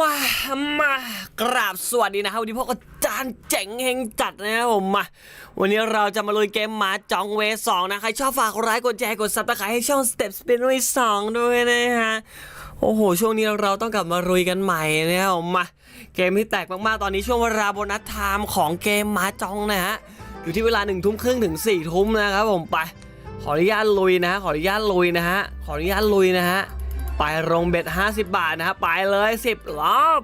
มามากราบสวัสดีนะครับวันนี้พวกอาจารย์เจ๋งเฮงจัดนะครับผมมา วันนี้เราจะมาลุยเกมหมาจองเวสองนะใครชอบฝากไลค์กดแชร์กดซับสไครต์ให้ช่อง Step Spin เวสองด้วยนะฮะโอ้โห ช่วงนี้เราต้องกลับมาลุยกันใหม่นะครับผมมาเกมที่แตกมากๆตอนนี้ช่วงเวลาโบนัสไทม์ของเกมหมาจองนะฮะอยู่ที่เวลาหนึ่งทุ่มครึ่งถึงสี่ทุ่มนะครับผมไป ขออนุญาตลุยนะฮะขออนุญาตลุยนะฮะขออนุญาตลุยนะฮะ ไปลงเบ็ด 50 บาทนะครับไปเลย 10 รอบ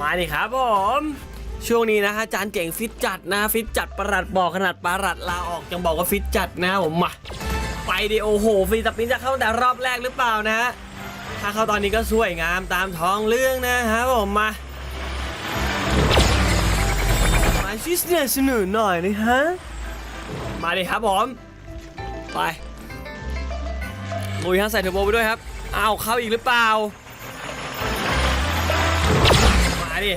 มาดิครับผม ช่วงนี้นะฮะจานเก่งฟิตจัดนะฟิตจัดประหลัดบอกขนาดประหลัดลาออกยังบอกว่าฟิตจัดนะผมมาไปดิโอ้โหฟรีสปินจะเข้าแต่รอบแรกหรือเปล่านะฮะถ้าเข้าตอนนี้ก็สวยงามตามท้องเรื่องนะครับผมมามาช่วยสนับสนุนหน่อยนะฮะมาดิครับผมไปลุยฮะใส่เทอร์โบไปด้วยครับ อ้าวเข้าอีกหรือเปล่า มาดิ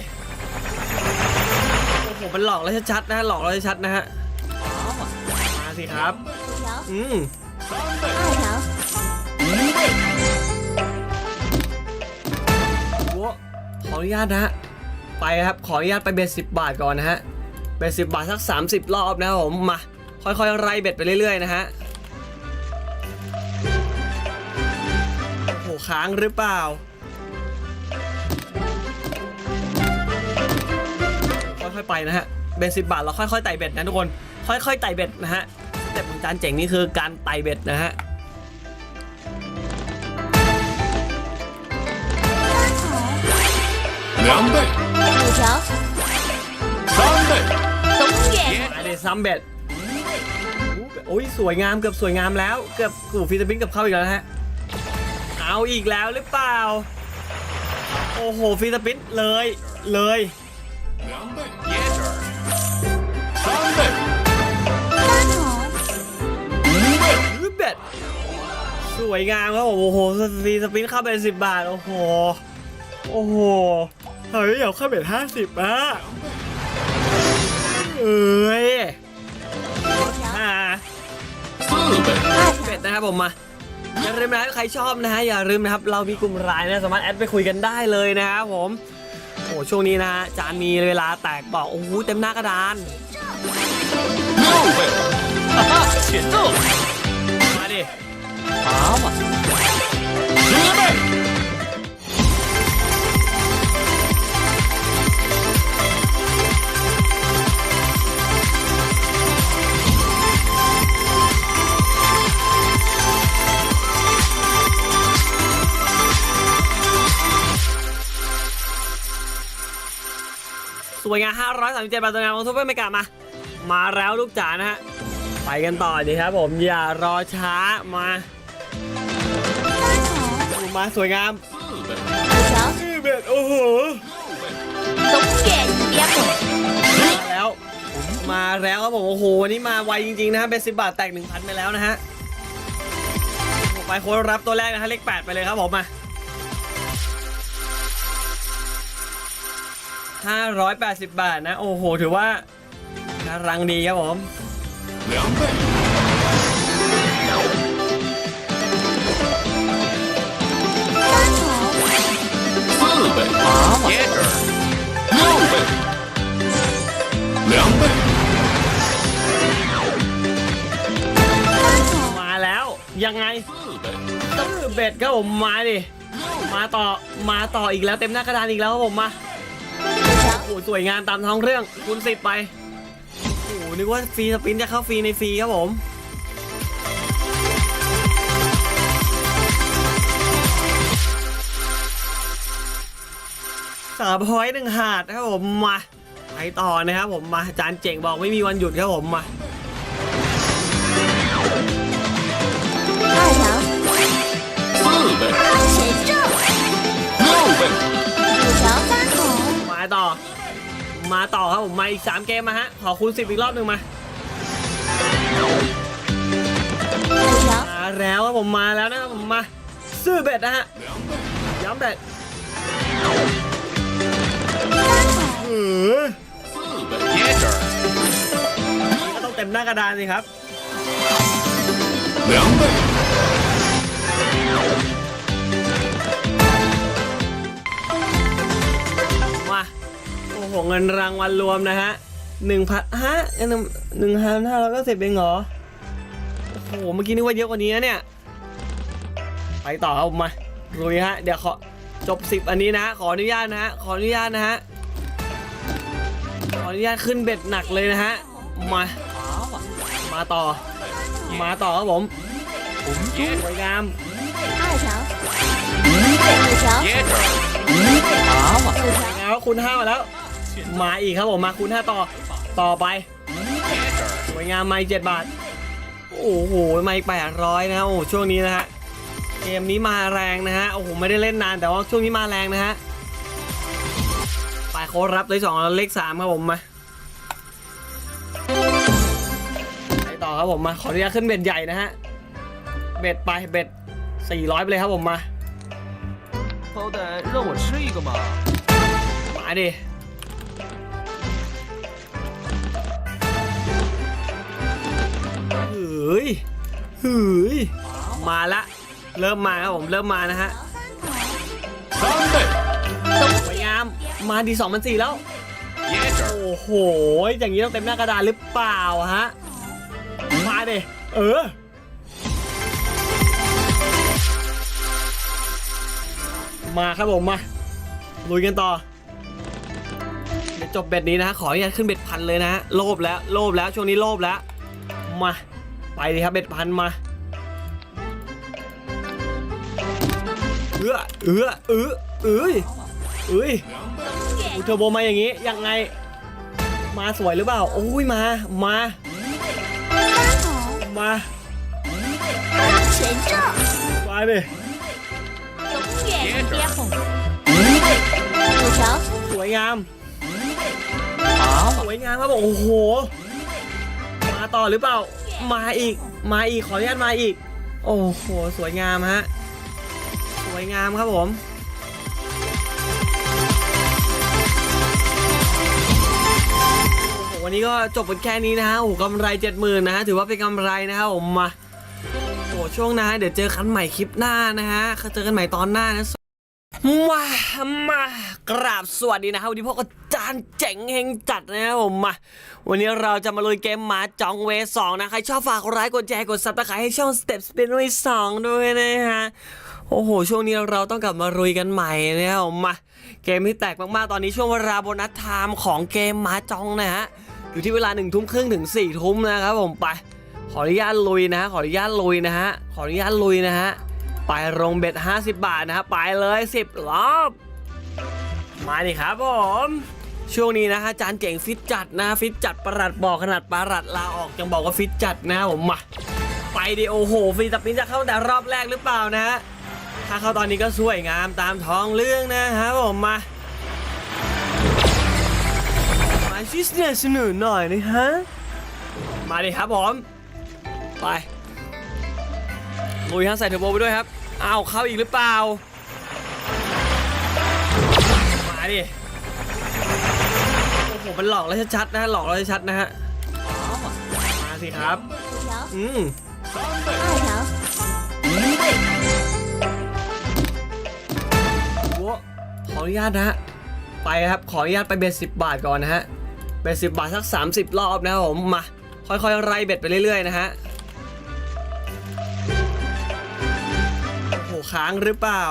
โอ้โห มันหลอกเราชัดๆนะฮะหลอกเราชัดๆนะฮะ มาสิครับ อืมขออนุญาตนะฮะ ไปครับ ขออนุญาตไปเบ็ดสิบบาทก่อนนะฮะ เบ็ดสิบบาทสัก 30 รอบนะผม มา ค่อยๆ ไล่เบ็ดไปเรื่อยๆ นะฮะ ค้างหรือเปล่า ค่อยๆไปนะฮะ เบ็ดสิบบาทเราค่อยๆไต่เบ็ดนะทุกคน ค่อยๆไต่เบ็ดนะฮะแต่ของจานเจ๋งนี่คือการไต่เบ็ดนะฮะ 两倍、五条，三倍、东远， มาเดซัมเบ็ดโอ้ยสวยงามเกือบสวยงามแล้ว เกือบกูฟิลิปปินส์เกับเข้าอีกแล้วนะฮะ เอาอีกแล้วหรือเปล่า โอ้โหฟีสปินเลยเลยรูเบ็ดสวยงามครับผมโอ้โหฟีสปินข้าไปสิบบาท โอ้โห โอ้โหเฮ้ยเดี๋ยวเข้าไปห้าสิบอะเอ้ยอ่าซื้อเบ็ดนะครับผมมา อย่าลืมนะใครชอบนะฮะอย่าลืมนะครับเรามีกลุ่มไลน์นะสามารถแอดไปคุยกันได้เลยนะครับผมโอ้ช่วงนี้นะจานมีเวลาแตกเปอกโอ้โหเต็มหน้ากระดานมาดิพร้อมอะ สวยงาม537บาทต่องานของทูเปอร์เมกามา มาแล้วลูกจ๋านะฮะ ไปกันต่อดีครับผม อย่ารอช้ามามาสวยงามเบ็ดโอ้โหสมเกียเบียมาแล้ว มาแล้วครับผม โอ้โห วันนี้มาไวจริงๆนะฮะเป็นสิบบาทแตกหนึ่งพันไปแล้วนะฮะไปโค้ดรับตัวแรกนะฮะเลขแปดไปเลยครับผมมา 580 บาทนะ โอ้โห ถือว่าพลังดีครับผมมาแล้ว ยังไงเบ็ดก็ผมมาดิ มาต่อ มาต่ออีกแล้วเต็มหน้ากระดานอีกแล้วครับผมมา โอ้สวยงามตามท้องเรื่องคุณสิบไปโอ้นึกว่าฟรีสปินจะเข้าฟรีในฟรีครับผมสามพอยหนึ่งหาดครับผมมาไปต่อนะครับผมมาจานเจ๋งบอกไม่มีวันหยุดครับผมมามาต่อ มาต่อครับผมมาอีก 3 เกมมาฮะ ขอคูณ10 อีกรอบหนึ่งมามาแล้วครับผมมาแล้วนะครับผมมาซื้อเบ็ดนะฮะย้ำเบ็ดต้องเต็มหน้ากระดานสิครับ โอ้โหเงินรางวัลรวมนะฮะหนึ่งพันฮะยังหนึ่งพันห้าร้อยเก้าสิบเองเหรอ โอ้โห เมื่อกี้นึกว่าเยอะกว่านี้นะเนี่ย ไปต่อครับผมมาลุยฮะ เดี๋ยวขอจบสิบอันนี้นะ ขออนุญาตนะฮะ ขออนุญาตนะฮะ ขออนุญาตขึ้นเบ็ดหนักเลยนะฮะ มา มาต่อ มาต่อครับผมสวยงามเอาคุณห้ามาแล้ว มาอีกครับผมมาคูณห้าต่อ ต่อไป 椰子， สวยงามมาอีกเจ็ดบาท โอ้โหมาอีกแปดร้อยนะโอ้โหช่วงนี้นะฮะ เกมนี้มาแรงนะฮะ โอ้โห ไม่ได้เล่นนานแต่ว่าช่วงนี้มาแรงนะฮะ ไปโค้ดรับเลยสองเลขสามครับผมมาไปต่อครับผมมา ขออนุญาตขึ้นเบ็ดใหญ่นะฮะ เบ็ดไปเบ็ดสี่ร้อยไปเลยครับผมมา 好歹让我吃一个嘛！ มาดิ ้ยเฮ้ยมาละ เริ่มมาครับผมเริ่มมานะฮะสวยงามมาดีสองพันสี่แล้ว โอ้โห อย่างนี้ต้องเต็มหน้ากระดาษหรือเปล่าฮะ มาเดเออมาครับผมมาลุยกันต่อเดี๋จบเบ็ดนี้นะฮะขออนุญาตขึ้นเบ็ดพันเลยนะโลบแล้วโลบแล้วช่วงนี้โลบแล้ว มา ไปเลยครับเบ็ดพันมาเอื้อเอื้อเอื้อเอ้ยเอื้อเทอร์โบมาอย่างงี้ยังไง มาสวยหรือเปล่าโอ้ยมามามาไปเลยสวยงามสวยงามครับโอ้โห มาต่อหรือเปล่า มาอีก มาอีก ขออนุญาตมาอีก โอ้โห สวยงามฮะ สวยงามครับผมวันนี้ก็จบกันแค่นี้นะฮะ โอ้กำไรเจ็ดหมื่นนะฮะ ถือว่าเป็นกำไรนะครับผมมา โอ้ช่วงหน้าเดี๋ยวเจอกันใหม่คลิปหน้านะฮะ เจอกันใหม่ตอนหน้านะ มามากราบสวัสดีนะครับวันนี้พวกอาจารย์เจ๋งเฮงจัดนะครับผมมา วันนี้เราจะมาลุยเกมหมาจองเวสองนะใครชอบฝากกดไลค์กดแชร์กดซับสไครต์ให้ช่อง Steps เป็นเวสองด้วยนะฮะโอ้โห ช่วงนี้เราต้องกลับมาลุยกันใหม่นะครับผมมา เกมที่แตกมากๆ ตอนนี้ช่วงเวลาโบนัสไทม์ของเกมหมาจองนะฮะอยู่ที่เวลาหนึ่งทุ่มครึ่งถึงสี่ทุ่มนะครับผมไป ขออนุญาตลุยนะฮะขออนุญาตลุยนะฮะขออนุญาตลุยนะฮะ ไปโรงเบ็ด 50 บาทนะครับไปเลย 10 รอบ มาดิครับผม ช่วงนี้นะฮะจารย์เจ๋งฟิตจัดนะฟิตจัดประหลัดบอกขนาดประหลัดลาออกยังบอกว่าฟิตจัดนะผมมาไปดิโอโหฟรีสปินจะเข้าแต่รอบแรกหรือเปล่านะฮะถ้าเข้าตอนนี้ก็สวยงามตามท้องเรื่องนะครับผมมามาชิสเนี่ยสนุนหน่อยนะฮะมาดิครับผมไป โอ้ยฮะใส่เทอร์โบไปด้วยครับอ้าวเข้าอีกหรือเปล่า มาดิ โอ้โห มันหลอกแล้วชัดๆนะฮะ หลอกแล้วชัดๆนะฮะ มาสิครับ อืมขออนุญาตนะฮะ ไปครับ ขออนุญาตไปเบ็ดสิบบาทก่อนนะฮะ เบ็ดสิบบาทสัก 30 รอบนะครับผม มา ค่อยๆ ไล่เบ็ดไปเรื่อยๆ นะฮะ ค้างหรือเปล่า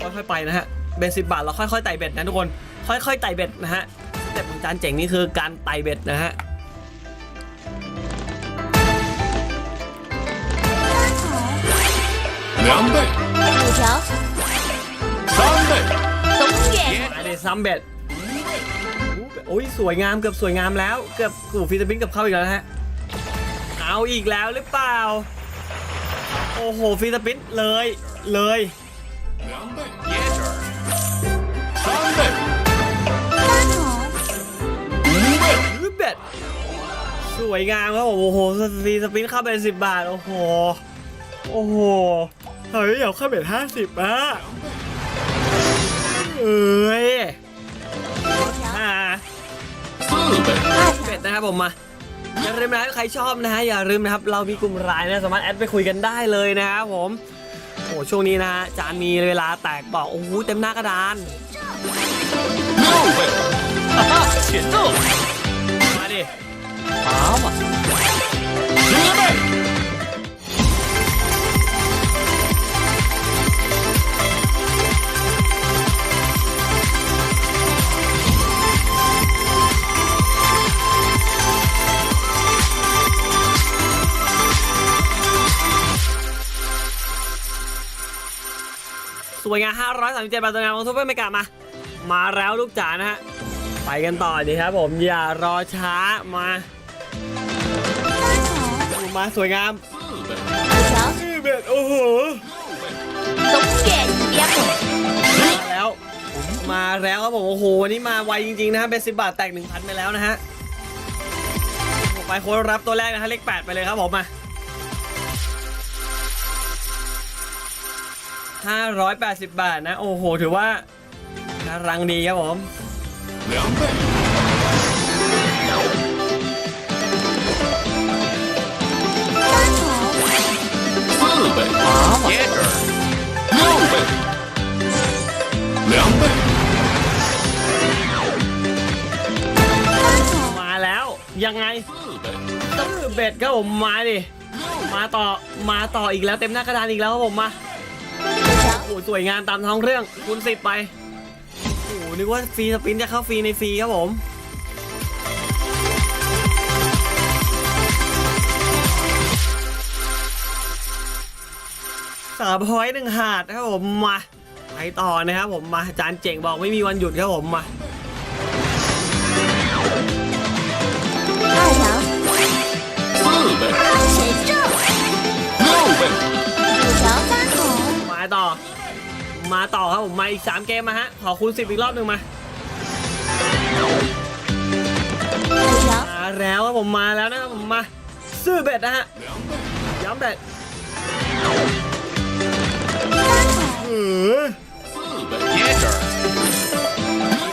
ค่อยๆไปนะฮะ เบ็ดสิบบาทเราค่อยๆไต่เบ็ดนะทุกคน ค่อยๆไต่เบ็ดนะฮะแต่ของจานเจ๋งนี่คือการไต่เบ็ดนะฮะ 两倍，五条，三倍，永远 มาเลยซัมเบ็ดโอ้ยสวยงามเกือบสวยงามแล้ว เกือบกูฟิลิปปินส์กับเข้าอีกแล้วนะฮะ เอาอีกแล้วหรือเปล่า โอ้โหฟีสปินเลยเลยรูเบ็ดสวยงามครับผมโอ้โหฟีสปินข้าไปสิบบาท โอ้โห โอ้โห เฮ้ยเดี๋ยวข้าเบ็ดห้าสิบอะเอ้ยห้าเบ็ดนะครับผมมา อย่าลืมนะใครชอบนะฮะอย่าลืมนะครับเรามีกลุ่มไลน์นะสามารถแอดไปคุยกันได้เลยนะครับผมโอ้ช่วงนี้นะฮะจานมีเวลาแตกเปอกโอ้โหเต็มหน้ากระดานมาดิ วยงาม537บาทต่อนาของซูเปอนไม่กามา มาแล้วลูกจ๋านะฮะ ไปกันต่อดีครับผมอย่ารอช้ามามาสวยงามชื่อเบ็ดโอ้โหสมเกียเยี่ยมแล้ว มาแล้วครับผมโอ้โหวันนี้มาไวจริงๆนะฮะเบสิบบาทแตก1,000ไปแล้วนะฮะไปโค้รับตัวแรกนะฮะเลข8ไปเลยครับผมมา 580 บาทนะ โอ้โห ถือว่าน่ารังดีครับผม มาแล้ว ยังไงเบ็ดครับผมมาดิ มาต่อ มาต่ออีกแล้วเต็มหน้ากระดานอีกแล้วครับผมมา อ้สวยงามตามท้องเรื่องคูณสิบไปโอ้นึกว่าฟรีสปินจะเข้าฟรีในฟรีครับผมสามพอยหนึ่งหาดนะครับผมมาไปต่อนะครับผมมาอาจารย์เจ๋งบอกไม่มีวันหยุดครับผมมา มาต่อครับผมมาอีก 3 เกมมาฮะ ขอคูณ10 อีกรอบหนึ่งมา มาแล้วครับผมมาแล้วนะครับผมมาซื้อเบ็ดนะฮะ ย้ำเบ็ด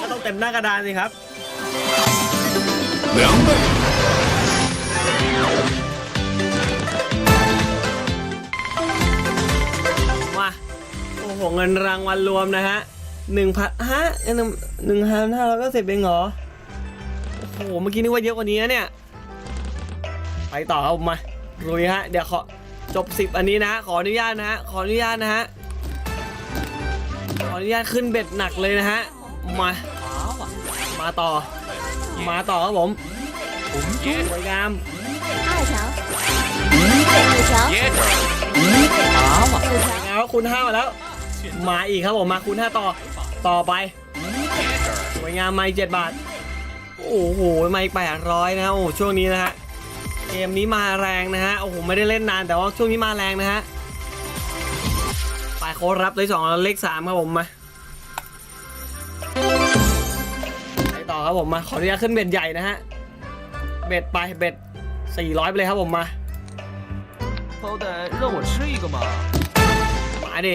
ก็ต้องเต็มหน้ากระดานสิครับย้ำเบ็ ของเงินรางวัลรวมนะฮะหนึ่งพันฮะหนึ่งหนึ่งพันห้าร้อยเก้าสิบเองเหรอ โอ้โห เมื่อกี้นึกว่าเยอะกว่านี้นะเนี่ย ไปต่อครับมารุยฮะ เดี๋ยวขอจบสิบอันนี้นะ ขออนุญาตนะฮะ ขออนุญาตนะฮะ ขออนุญาตขึ้นเบ็ดหนักเลยนะฮะ มา มาต่อ มาต่อครับผมสวยงามห้าแวห้าแถวสวยงามคุณห้ามาแล้ว มาอีกครับผมมาคูณ5ต่อต่อไปสวยงามไม่เจ็ดบาท โอ้โหไม่แปดร้อยนะโอ้ช่วงนี้นะฮะเกมนี้มาแรงนะฮะโอ้โหไม่ได้เล่นนานแต่ว่าช่วงนี้มาแรงนะฮะไปโค้ดรับเลขสองเลขสามครับผมมาไปต่อครับผมมาขออนุญาตขึ้นเบ็ดใหญ่นะฮะเบ็ดไปเบ็ดสี่ร้อยไปเลยครับผมมาหมาดิ